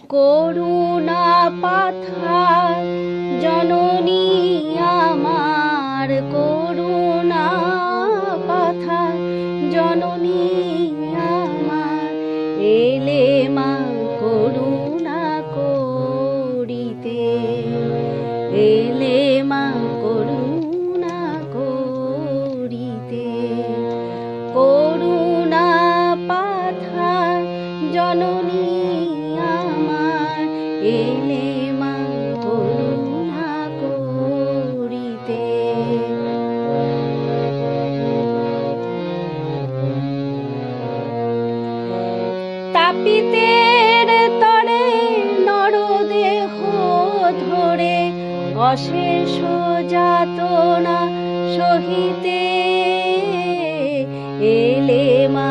করুণা পাথার, জননী আমার করুণা পাথার, জননী আমার এলে মা করুণা করিতে, এলে মা করুণা করিতে। করুণা পাথার, জননী এলে তাপিতের তরে নরদেহ ধরে অশেষ যাতনা সহিতে। এলে মা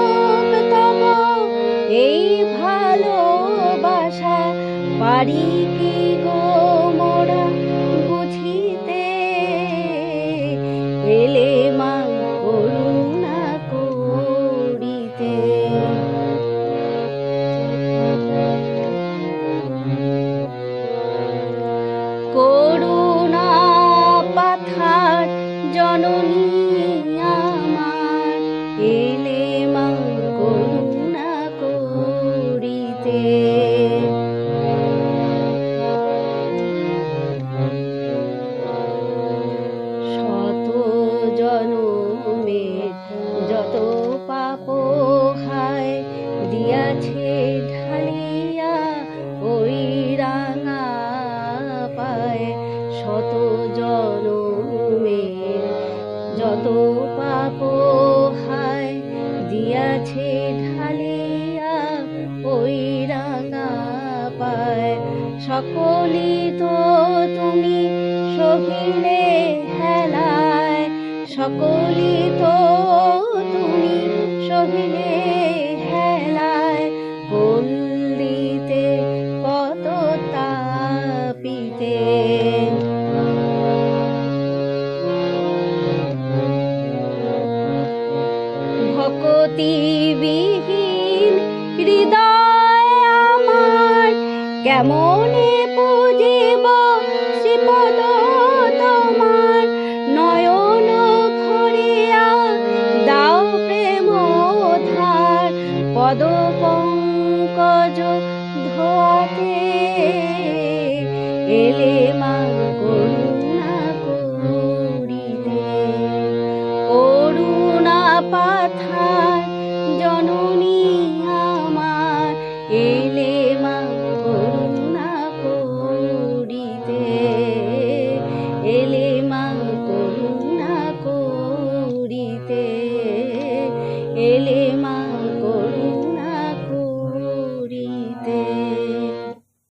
এই ভালোবাসা পারি কি গো মোরা বুঝিতে? এলে মা করুণা করিতে। করুণা পাথার জননী জনমের যত পাপ খায় দিয়াছে ঢালিয়া ওই রাঙা পায় শত জনমের যত পাপ খায় দিয়াছে ঢালিয়া ওই রাঙা পায়। সকলি তো তুমি হেলায় সকলি তো তুমি সহিলে হেলায়। পল্লীতে কত তাপিতে। ভকতি বিহীন হৃদয় আমার, কেমনে পুজিব শ্রীপদ পদপঙ্কজ ধোয়াতে এলে মা করুণা করিতে। করুণা পাথার জননী